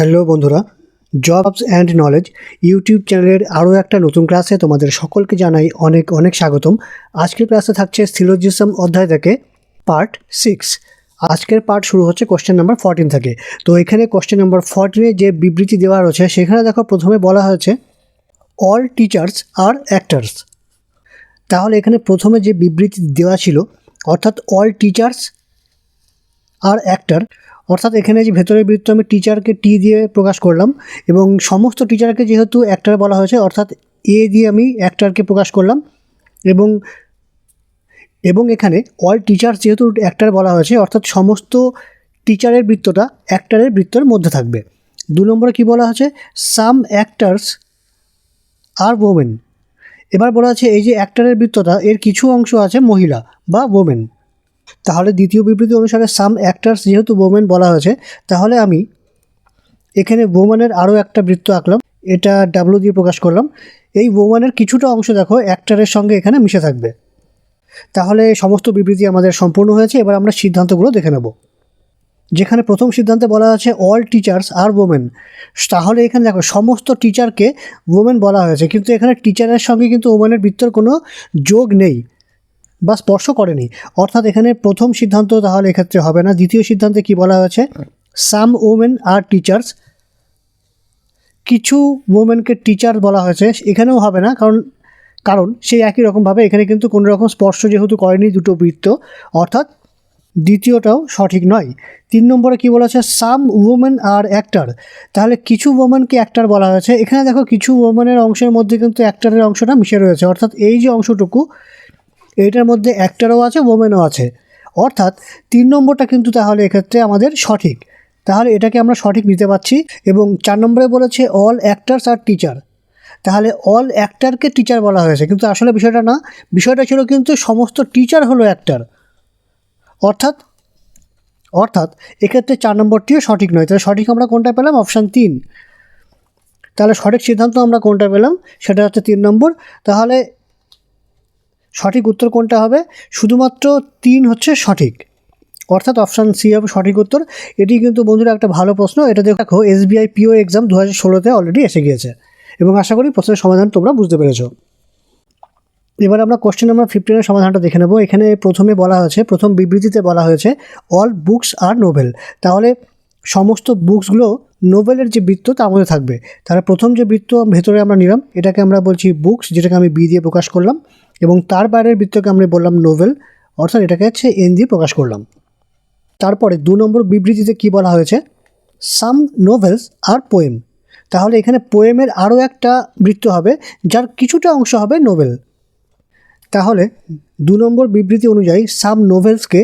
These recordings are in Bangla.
হ্যালো বন্ধুরা, জবস অ্যান্ড নলেজ ইউটিউব চ্যানেলের আরও একটা নতুন ক্লাসে তোমাদের সকলকে জানাই অনেক অনেক স্বাগতম। আজকের ক্লাসে থাকছে সিলোজিজম অধ্যায় থেকে পার্ট সিক্স। আজকের পার্ট শুরু হচ্ছে কোশ্চেন নাম্বার ফোরটিন থেকে। তো এখানে কোশ্চেন নাম্বার ফোরটিনে যে বিবৃতি দেওয়া রয়েছে, সেখানে দেখো প্রথমে বলা হয়েছে, অল টিচার্স আর অ্যাক্টার্স তাহলে এখানে প্রথমে যে বিবৃতি দেওয়া ছিল, অর্থাৎ অল টিচার্স আর অ্যাক্টার অর্থাৎ এখানে যে ভেতরের বৃত্ত আমি টিচারকে টি দিয়ে প্রকাশ করলাম এবং সমস্ত টিচারকে যেহেতু অ্যাক্টার বলা হয়েছে, অর্থাৎ এ দিয়ে আমি অ্যাক্টারকে প্রকাশ করলাম এবং এবং এখানে অল টিচার যেহেতু অ্যাক্টার বলা হয়েছে, অর্থাৎ সমস্ত টিচারের বৃত্তটা অ্যাক্টারের বৃত্তের মধ্যে থাকবে। দু নম্বরে কী বলা হয়েছে? সাম অ্যাক্টার্স আর ওমেন এবার বলা আছে এই যে অ্যাক্টারের বৃত্তটা, এর কিছু অংশ আছে মহিলা বা ওমেন তাহলে দ্বিতীয় বিবৃতি অনুসারে সাম অ্যাক্টার্স যেহেতু ওমেন বলা হয়েছে, তাহলে আমি এখানে ওমানের আরও একটা বৃত্ত আঁকলাম, এটা ডাব্লু দিয়ে প্রকাশ করলাম। এই ওমানের কিছুটা অংশ দেখো অ্যাক্টারের সঙ্গে এখানে মিশে থাকবে। তাহলে সমস্ত বিবৃতি আমাদের সম্পূর্ণ হয়েছে, এবার আমরা সিদ্ধান্তগুলো দেখে নেব। যেখানে প্রথম সিদ্ধান্তে বলা আছে অল টিচার্স আর ওমেন তাহলে এখানে দেখো, সমস্ত টিচারকে ওমেন বলা হয়েছে, কিন্তু এখানে টিচারের সঙ্গে কিন্তু ওমেনের বৃত্তর কোনো যোগ নেই। বা স্পর্শ করেনি। অর্থাৎ এখানে প্রথম সিদ্ধান্ত তাহলে এক্ষেত্রে হবে না। দ্বিতীয় সিদ্ধান্তে কি বলা হয়েছে? সাম ওমেন আর টিচার্স কিছু ওমেনকে টিচার বলা হয়েছে। এখানেও হবে না, কারণ কারণ সেই একই রকমভাবে এখানে কিন্তু কোনো রকম স্পর্শ যেহেতু করেনি দুটো বৃত্ত। অর্থাৎ দ্বিতীয়টাও সঠিক নয়। তিন নম্বরে কি বলা আছে সাম ওমেন আর অ্যাক্টার তাহলে কিছু ওমেনকে অ্যাক্টার বলা হয়েছে। এখানে দেখো কিছু ওমেনের অংশের মধ্যে কিন্তু অ্যাক্টারের অংশটা মিশে রয়েছে। অর্থাৎ এই যে অংশটুকু এইটার মধ্যে অ্যাক্টারও আছে ওমেনও আছে। অর্থাৎ তিন নম্বরটা কিন্তু তাহলে এক্ষেত্রে আমাদের সঠিক। তাহলে এটাকে আমরা সঠিক নিতে পারছি এবং চার নম্বরে বলেছে অল অ্যাক্টার্স আর টিচার তাহলে অল অ্যাক্টারকে টিচার বলা হয়েছে। কিন্তু আসলে বিষয়টা না, বিষয়টা ছিল কিন্তু সমস্ত টিচার হলো অ্যাক্টার অর্থাৎ অর্থাৎ এক্ষেত্রে চার নম্বরটিও সঠিক নয়। তাহলে সঠিক আমরা কোনটা পেলাম? অপশান তিন। তাহলে সঠিক সিদ্ধান্ত আমরা কোনটা পেলাম? সেটা হচ্ছে তিন নম্বর। তাহলে সঠিক উত্তর কোনটা হবে? শুধুমাত্র তিন হচ্ছে সঠিক। অর্থাৎ অপশান সি হবে সঠিক উত্তর। এটি কিন্তু বন্ধুরা একটা ভালো প্রশ্ন। এটা দেখো এসবিআই পিও এক্সাম দু হাজার ষোলোতে অলরেডি এসে গিয়েছে। এবং আশা করি প্রশ্নের সমাধান তোমরা বুঝতে পেরেছ। এবার আমরা কোশ্চেন নাম্বার ফিফটিনের সমাধানটা দেখে নেব। এখানে প্রথমে বলা হয়েছে, প্রথম বিবৃতিতে বলা হয়েছে অল বুকস আর নোভেল তাহলে সমস্ত বুকসগুলো নোভেলের যে বৃত্ত, তার মধ্যে থাকবে। তাহলে প্রথম যে বৃত্ত ভেতরে আমরা নিলাম, এটাকে আমরা বলছি বুকস যেটাকে আমি বি দিয়ে প্রকাশ করলাম। এবং তার বাইরের বৃত্তকে আমরা বললাম নোভেল, অর্থাৎ এটাকে হচ্ছে এন দিয়ে প্রকাশ করলাম। তারপরে দু নম্বর বিবৃতিতে কি বলা হয়েছে? Some novels are poem. তাহলে এখানে পোয়েমের আরও একটা বৃত্ত হবে, যার কিছুটা অংশ হবে নোভেল। তাহলে দু নম্বর বিবৃতি অনুযায়ী সাম নোভেলসকে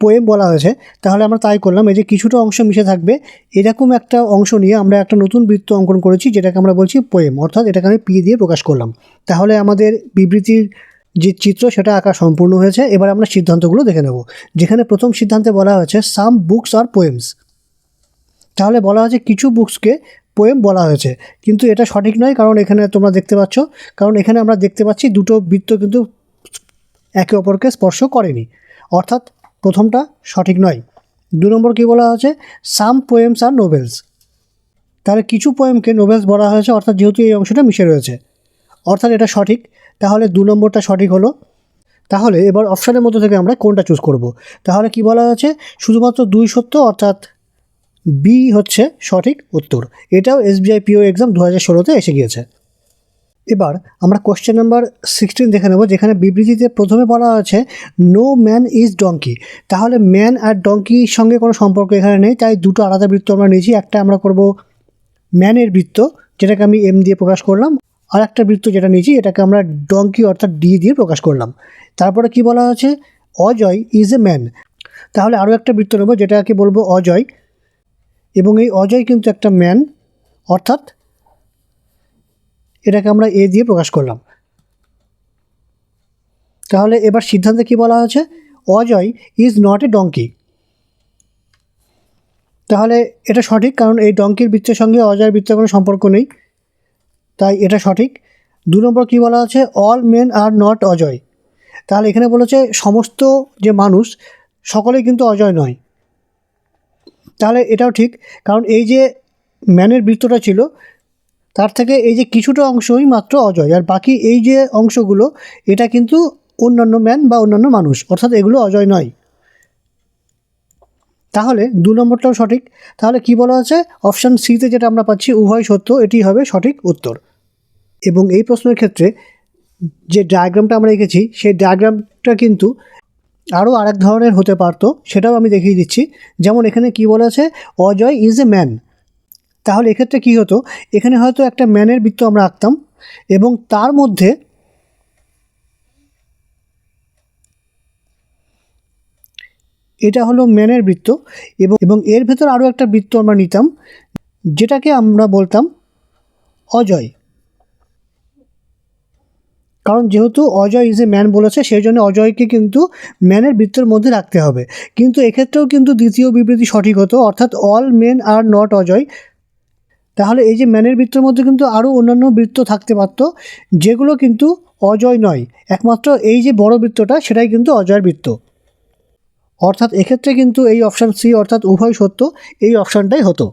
পোয়েম বলা হয়েছে, তাহলে আমরা তাই করলাম, এই যে কিছুটা অংশ মিশে থাকবে, এরকম একটা অংশ নিয়ে আমরা একটা নতুন বৃত্ত অঙ্কন করেছি, যেটাকে আমরা বলছি পোয়েম অর্থাৎ এটাকে আমি পি দিয়ে প্রকাশ করলাম। তাহলে আমাদের বিবৃতির যে চিত্র, সেটা আঁকা সম্পূর্ণ হয়েছে, এবার আমরা সিদ্ধান্তগুলো দেখে নেব। যেখানে প্রথম সিদ্ধান্তে বলা হয়েছে সাম বুকস আর পোয়েমস তাহলে বলা হয়েছে, কিছু বুকসকে পোয়েম বলা হয়েছে। কিন্তু এটা সঠিক নয়, কারণ এখানে তোমরা দেখতে পাচ্ছ, কারণ এখানে আমরা দেখতে পাচ্ছি দুটো বৃত্ত কিন্তু একে অপরকে স্পর্শ করেনি। অর্থাৎ প্রথমটা সঠিক নয়। দু নম্বর কী বলা হয়েছে? সাম পোয়েমস আর নোভেলস তাহলে কিছু পোয়েমকে নোভেলস বলা হয়েছে, অর্থাৎ যেহেতু এই অংশটা মিশে রয়েছে। অর্থাৎ এটা সঠিক, তাহলে দু নম্বরটা সঠিক হলো। তাহলে এবার অপশানের মধ্যে থেকে আমরা কোনটা চুজ করব? তাহলে কি বলা হয়েছে? শুধুমাত্র দুই সত্য, অর্থাৎ বি হচ্ছে সঠিক উত্তর। এটাও এসবিআই পিও এক্সাম দু হাজার ষোলোতে এসে গিয়েছে। এবার আমরা কোশ্চেন নাম্বার সিক্সটিন দেখে নেব, যেখানে বিবৃতিতে প্রথমে বলা আছে নো ম্যান ইজ ডঙ্কি তাহলে ম্যান আর ডঙ্কির সঙ্গে কোনো সম্পর্ক এখানে নেই, তাই দুটো আলাদা বৃত্ত আমরা নিয়েছি। একটা আমরা করব ম্যানের বৃত্ত, যেটাকে আমি এম দিয়ে প্রকাশ করলাম, আর একটা বৃত্ত যেটা নিয়েছি, এটাকে আমরা ডঙ্কি অর্থাৎ ডি দিয়ে প্রকাশ করলাম। তারপরে কি বলা আছে? অজয় ইজ এ ম্যান তাহলে আরও একটা বৃত্ত নেব, যেটাকে বলব অজয়, এবং এই অজয় কিন্তু একটা ম্যান অর্থাৎ এটাকে আমরা এ দিয়ে প্রকাশ করলাম। তাহলে এবার সিদ্ধান্তে কি বলা হয়েছে? Ajay is not a donkey তাহলে এটা সঠিক, কারণ এই ডঙ্কির বৃত্তের সঙ্গে অজয়ের বৃত্তের কোনো সম্পর্ক নেই। তাই এটা সঠিক। দু নম্বর কী বলা আছে all men are not Ajay. তাহলে এখানে বলেছে সমস্ত যে মানুষ, সকলেই কিন্তু অজয় নয়। তাহলে এটাও ঠিক, কারণ এই যে ম্যানের বৃত্তটা ছিল তার থেকে এই যে কিছুটা অংশই মাত্র অজয়, আর বাকি এই যে অংশগুলো, এটা কিন্তু অন্যান্য ম্যান বা অন্যান্য মানুষ, অর্থাৎ এগুলো অজয় নয়। তাহলে দু নম্বরটাও সঠিক। তাহলে কি বলা আছে? অপশান সিতে যেটা আমরা পাচ্ছি উভয় সত্য, এটি হবে সঠিক উত্তর। এবং এই প্রশ্নের ক্ষেত্রে যে ডায়াগ্রামটা আমরা রেখেছি সেই ডায়াগ্রামটা কিন্তু আরও আরেক ধরনের হতে পারতো, সেটাও আমি দেখিয়ে দিচ্ছি। যেমন এখানে কি বলা আছে? অজয় ইজ এ ম্যান তাহলে এক্ষেত্রে কি হতো? এখানে হয়তো একটা ম্যানের বৃত্ত আমরা আঁকতাম এবং তার মধ্যে এটা হলো ম্যানের বৃত্ত এবং এবং এর ভেতর আরও একটা বৃত্ত আমরা নিতাম, যেটাকে আমরা বলতাম অজয়। কারণ যেহেতু অজয় ইজ এ ম্যান বলেছে, সেই জন্য অজয়কে কিন্তু ম্যানের বৃত্তের মধ্যে রাখতে হবে। কিন্তু এক্ষেত্রেও কিন্তু দ্বিতীয় বিবৃতি সঠিক হতো, অর্থাৎ all men are not Ajay. তাহলে এই যে ম্যানের বৃত্তের মধ্যে কিন্তু আরও অন্যান্য বৃত্ত থাকতে পারত, যেগুলো কিন্তু অজয় নয়। একমাত্র এই যে বড় বৃত্তটা, সেটাই কিন্তু অজয়ের বৃত্ত। অর্থাৎ এক্ষেত্রে কিন্তু এই অপশান সি অর্থাৎ উভয় সত্য, এই অপশানটাই হতো।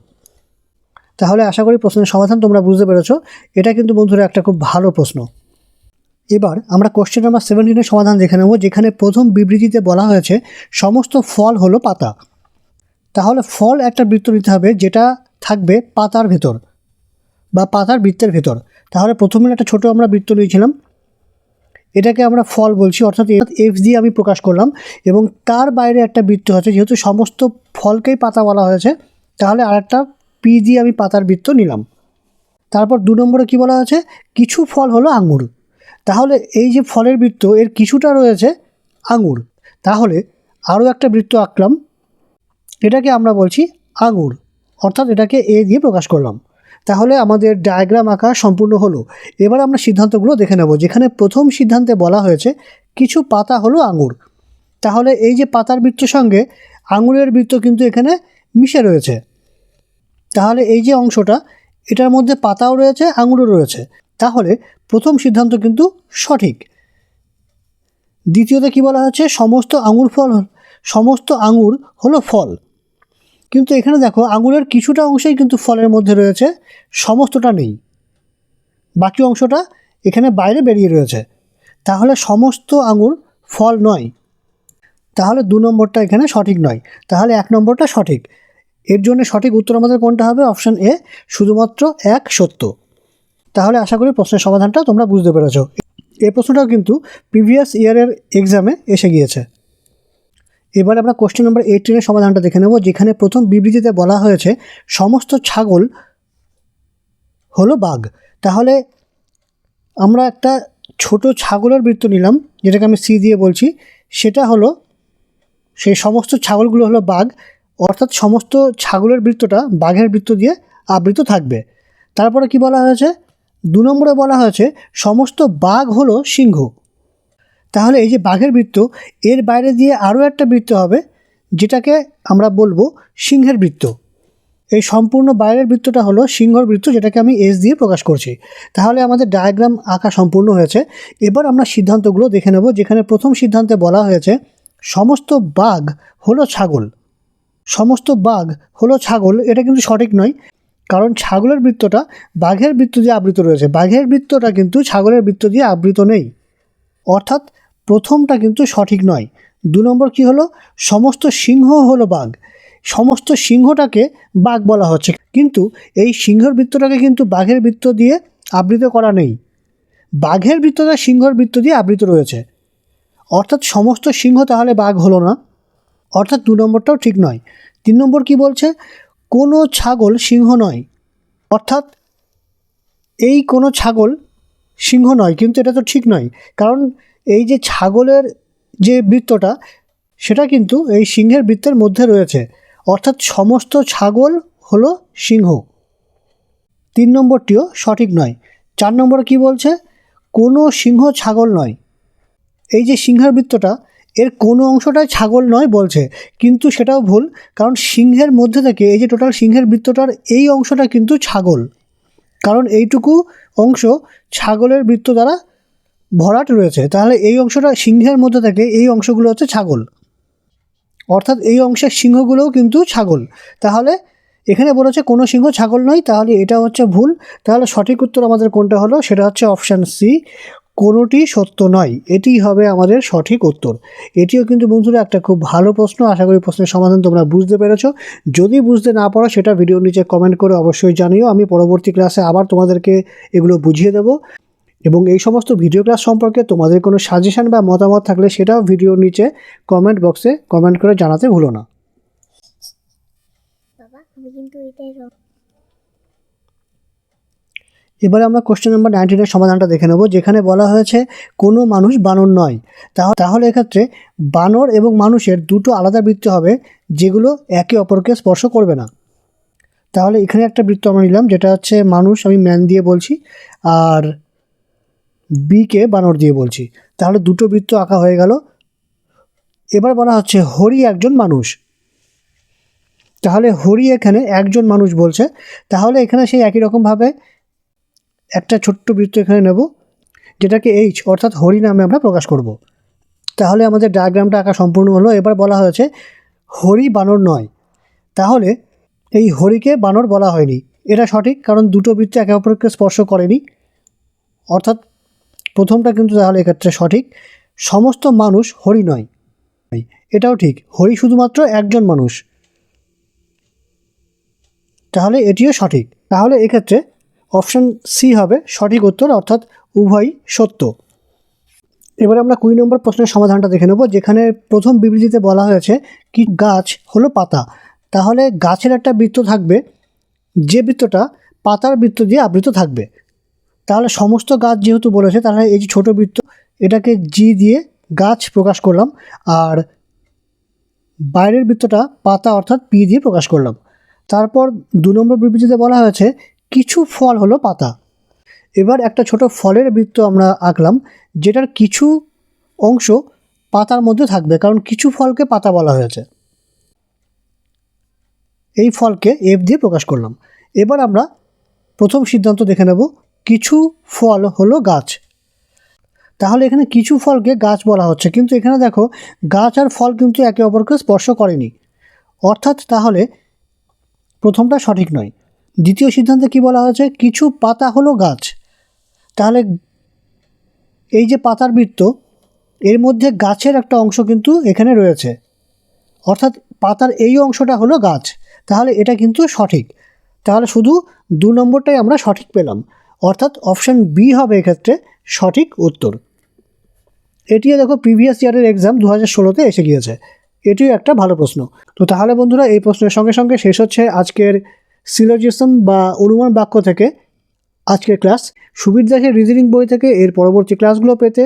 তাহলে আশা করি প্রশ্নের সমাধান তোমরা বুঝতে পেরেছ। এটা কিন্তু বন্ধুরা একটা খুব ভালো প্রশ্ন। এবার আমরা কোশ্চেন নাম্বার সেভেন্টিনের সমাধান দেখে নেব, যেখানে প্রথম বিবৃতিতে বলা হয়েছে, সমস্ত ফল হলো পাতা। তাহলে ফল একটা বৃত্ত নিতে হবে যেটা থাকবে পাতার ভেতর বা পাতার বৃত্তের ভেতর। তাহলে প্রথমে একটা ছোট আমরা বৃত্ত নিয়েছিলাম। এটাকে আমরা ফল বলছি, অর্থাৎ এফ দিয়ে আমি প্রকাশ করলাম এবং তার বাইরে একটা বৃত্ত আছে, যেহেতু সমস্ত ফলকেই পাতা বলা হয়েছে, তাহলে আরেকটা পি দিয়ে আমি পাতার বৃত্ত নিলাম। তারপর দু নম্বরে কী বলা হয়েছে? কিছু ফল হলো আঙুর। তাহলে এই যে ফলের বৃত্ত, এর কিছুটা রয়েছে আঙুর। তাহলে আরও একটা বৃত্ত আঁকলাম। এটাকে আমরা বলছি আঙুর। অর্থাৎ এটাকে এ দিয়ে প্রকাশ করলাম। তাহলে আমাদের ডায়াগ্রাম আঁকা সম্পূর্ণ হলো। এবার আমরা সিদ্ধান্তগুলো দেখে নেব, যেখানে প্রথম সিদ্ধান্তে বলা হয়েছে, কিছু পাতা হলো আঙুর। তাহলে এই যে পাতার বৃত্তের সঙ্গে, আঙুরের বৃত্ত কিন্তু এখানে মিশে রয়েছে। তাহলে এই যে অংশটা, এটার মধ্যে পাতাও রয়েছে, আঙুরও রয়েছে। তাহলে প্রথম সিদ্ধান্ত কিন্তু সঠিক। দ্বিতীয়তে কী বলা হচ্ছে সমস্ত আঙুর ফল, সমস্ত আঙুর হলো ফল। কিন্তু এখানে দেখো আঙুরের কিছুটা অংশই কিন্তু ফলের মধ্যে রয়েছে, সমস্তটা নেই। বাকি অংশটা এখানে বাইরে বেরিয়ে রয়েছে। তাহলে সমস্ত আঙুর ফল নয়। তাহলে দু নম্বরটা এখানে সঠিক নয়। তাহলে এক নম্বরটা সঠিক। এর জন্য সঠিক উত্তর আমাদের কোনটা হবে? অপশান এ, শুধুমাত্র এক সত্য। তাহলে আশা করি প্রশ্নের সমাধানটা তোমরা বুঝতে পেরেছ। এই প্রশ্নটাও কিন্তু প্রিভিয়াস ইয়ারের এক্সামে এসে গিয়েছে। এবার আমরা কোশ্চেন নম্বর এইটিনের সমাধানটা দেখে নেব, যেখানে প্রথম বিবৃতিতে বলা হয়েছে, সমস্ত ছাগল হলো বাঘ। তাহলে আমরা একটা ছোট ছাগলের বৃত্ত নিলাম, যেটাকে আমি সি দিয়ে বলছি, সেটা হলো সেই সমস্ত ছাগলগুলো হলো বাঘ, অর্থাৎ সমস্ত ছাগলের বৃত্তটা বাঘের বৃত্ত দিয়ে আবৃত থাকবে। তারপরে কি বলা হয়েছে? দু নম্বরে বলা হয়েছে, সমস্ত বাঘ হলো সিংহ। তাহলে এই যে বাঘের বৃত্ত, এর বাইরে দিয়ে আরও একটা বৃত্ত হবে, যেটাকে আমরা বলব সিংহের বৃত্ত। এই সম্পূর্ণ বাইরের বৃত্তটা হলো সিংহর বৃত্ত, যেটাকে আমি এস দিয়ে প্রকাশ করছি। তাহলে আমাদের ডায়াগ্রাম আঁকা সম্পূর্ণ হয়েছে। এবার আমরা সিদ্ধান্তগুলো দেখে নেব, যেখানে প্রথম সিদ্ধান্তে বলা হয়েছে, সমস্ত বাঘ হলো ছাগল। সমস্ত বাঘ হলো ছাগল, এটা কিন্তু সঠিক নয়, কারণ ছাগলের বৃত্তটা বাঘের বৃত্ত দিয়ে আবৃত রয়েছে। বাঘের বৃত্তটা কিন্তু ছাগলের বৃত্ত দিয়ে আবৃত নেই। অর্থাৎ প্রথমটা কিন্তু সঠিক নয়। দু নম্বর কি হলো? সমস্ত সিংহ হলো বাঘ। সমস্ত সিংহটাকে বাঘ বলা হচ্ছে। কিন্তু এই সিংহর বৃত্তটাকে কিন্তু বাঘের বৃত্ত দিয়ে আবৃত করা নেই। বাঘের বৃত্তটা সিংহর বৃত্ত দিয়ে আবৃত রয়েছে। অর্থাৎ সমস্ত সিংহ তাহলে বাঘ হলো না। অর্থাৎ দু নম্বরটাও ঠিক নয়। তিন নম্বর কি বলছে? কোনো ছাগল সিংহ নয়। অর্থাৎ এই কোনো ছাগল সিংহ নয়। কিন্তু এটা তো ঠিক নয়। কারণ এই যে ছাগলের যে বৃত্তটা, সেটা কিন্তু এই সিংহের বৃত্তের মধ্যে রয়েছে। অর্থাৎ সমস্ত ছাগল হলো সিংহ। তিন নম্বরটিও সঠিক নয়। চার নম্বরে কি বলছে? কোনো সিংহ ছাগল নয়। এই যে সিংহের বৃত্তটা, এর কোনো অংশটাই ছাগল নয় বলছে। কিন্তু সেটাও ভুল, কারণ সিংহের মধ্যে থেকে এই যে টোটাল সিংহের বৃত্তটার এই অংশটা কিন্তু ছাগল। কারণ এইটুকু অংশ ছাগলের বৃত্ত দ্বারা ভরাট রয়েছে, তাহলে এই অংশটা সিংহের মধ্যে থেকে এই অংশগুলো হচ্ছে ছাগল। অর্থাৎ এই অংশের সিংহগুলোও কিন্তু ছাগল। তাহলে এখানে বলেছে কোনো সিংহ ছাগল নয়, তাহলে এটা হচ্ছে ভুল। তাহলে সঠিক উত্তর আমাদের কোনটা হলো? সেটা হচ্ছে অপশান সি, কোনোটি সত্য নয়। এটিই হবে আমাদের সঠিক উত্তর। এটিও কিন্তু বন্ধুরা একটা খুব ভালো প্রশ্ন, আশা করি প্রশ্নের সমাধান তোমরা বুঝতে পেরেছ। যদি বুঝতে না পারো, সেটা ভিডিওর নিচে কমেন্ট করে অবশ্যই জানিও। আমি পরবর্তী ক্লাসে আবার তোমাদেরকে এগুলো বুঝিয়ে দেবো। এবং এই সমস্ত ভিডিও ক্লাস সম্পর্কে তোমাদের কোনো সাজেশান বা মতামত থাকলে সেটাও ভিডিওর নিচে কমেন্ট বক্সে কমেন্ট করে জানাতে ভুলো না। এবারে আমরা কোশ্চেন নাম্বার নাইনটিনের সমাধানটা দেখে নেব যেখানে বলা হয়েছে কোনো মানুষ বানর নয়। তাহ- তাহলে এক্ষেত্রে বানর এবং মানুষের দুটো আলাদা বৃত্ত হবে যেগুলো একে অপরকে স্পর্শ করবে না। তাহলে এখানে একটা বৃত্ত আমরা নিলাম যেটা হচ্ছে মানুষ আমি ম্যান দিয়ে বলছি আর বিকে বানর দিয়ে বলছি। তাহলে দুটো বৃত্ত আঁকা হয়ে গেল। এবার বলা হচ্ছে হরি একজন মানুষ। তাহলে হরি এখানে একজন মানুষ বলছে। তাহলে এখানে সেই একই রকমভাবে একটা ছোট্ট বৃত্ত এখানে নেব, যেটাকে এইচ অর্থাৎ হরি নামে আমরা প্রকাশ করব। তাহলে আমাদের ডায়াগ্রামটা আঁকা সম্পূর্ণ হলো। এবার বলা হয়েছে হরি বানর নয়। তাহলে এই হরিকে বানর বলা হয়নি। এটা সঠিক, কারণ দুটো বৃত্ত একে অপরকে স্পর্শ করেনি। অর্থাৎ প্রথমটা কিন্তু তাহলে এক্ষেত্রে সঠিক। সমস্ত মানুষ হরি নয়। এটাও ঠিক। হরি শুধুমাত্র একজন মানুষ। তাহলে এটিও সঠিক। তাহলে এক্ষেত্রে অপশান সি হবে সঠিক উত্তর, অর্থাৎ উভয়ই সত্য। এবারে আমরা কুড়ি নম্বর প্রশ্নের সমাধানটা দেখে নেব, যেখানে প্রথম বিবৃতিতে বলা হয়েছে কি গাছ হলো পাতা। তাহলে গাছের একটা বৃত্ত থাকবে, যে বৃত্তটা পাতার বৃত্ত দিয়ে আবৃত থাকবে। তাহলে সমস্ত গাছ যেহেতু বলেছে, তাহলে এই যে ছোটো বৃত্ত, এটাকে জি দিয়ে গাছ প্রকাশ করলাম। আর বাইরের বৃত্তটা পাতা অর্থাৎ পি দিয়ে প্রকাশ করলাম। তারপর দু নম্বর বিবৃতিতে বলা হয়েছে, কিছু ফল হলো পাতা। এবার একটা ছোট ফলের বৃত্ত আমরা আঁকলাম, যেটার কিছু অংশ পাতার মধ্যে থাকবে, কারণ কিছু ফলকে পাতা বলা হয়েছে। এই ফলকে এফ দিয়ে প্রকাশ করলাম। এবার আমরা প্রথম সিদ্ধান্ত দেখে নেব কিছু ফল হলো গাছ। তাহলে এখানে কিছু ফলকে গাছ বলা হচ্ছে। কিন্তু এখানে দেখো, গাছ আর ফল কিন্তু একে অপরকে স্পর্শ করেনি। অর্থাৎ তাহলে প্রথমটা সঠিক নয়। দ্বিতীয় সিদ্ধান্তে কি বলা হয়েছে? কিছু পাতা হলো গাছ। তাহলে এই যে পাতার বৃত্ত, এর মধ্যে গাছের একটা অংশ কিন্তু এখানে রয়েছে। অর্থাৎ পাতার এই অংশটা হলো গাছ। তাহলে এটা কিন্তু সঠিক। তাহলে শুধু দু নম্বরটাই আমরা সঠিক পেলাম। অর্থাৎ অপশান বি হবে এক্ষেত্রে সঠিক উত্তর। এটিও দেখো প্রিভিয়াস ইয়ারের এক্সাম দু হাজার ষোলোতে এসে গিয়েছে। এটিও একটা ভালো প্রশ্ন। তো তাহলে বন্ধুরা এই প্রশ্নের সঙ্গে সঙ্গে শেষ হচ্ছে আজকের সিলোজিসম বা অনুমান বাক্য থেকে আজকের ক্লাস সুবিধা দাসের রিজনিং বই থেকে এর পরবর্তী ক্লাসগুলো পেতে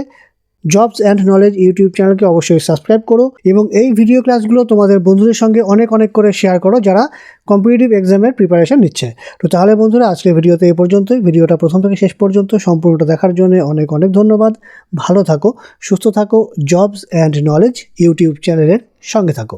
জবস অ্যান্ড নলেজ ইউটিউব চ্যানেলকে অবশ্যই সাবস্ক্রাইব করো এবং এই ভিডিও ক্লাসগুলো তোমাদের বন্ধুদের সঙ্গে অনেক অনেক করে শেয়ার করো যারা কম্পিটিটিভ এক্সামের প্রিপারেশন নিচ্ছে। তো তাহলে বন্ধুরা, আজকের ভিডিওতে এই পর্যন্তই। ভিডিওটা প্রথম থেকে শেষ পর্যন্ত সম্পূর্ণটা দেখার জন্য অনেক অনেক ধন্যবাদ। ভালো থাকো, সুস্থ থাকো। জবস অ্যান্ড নলেজ ইউটিউব চ্যানেলের সঙ্গে থাকো।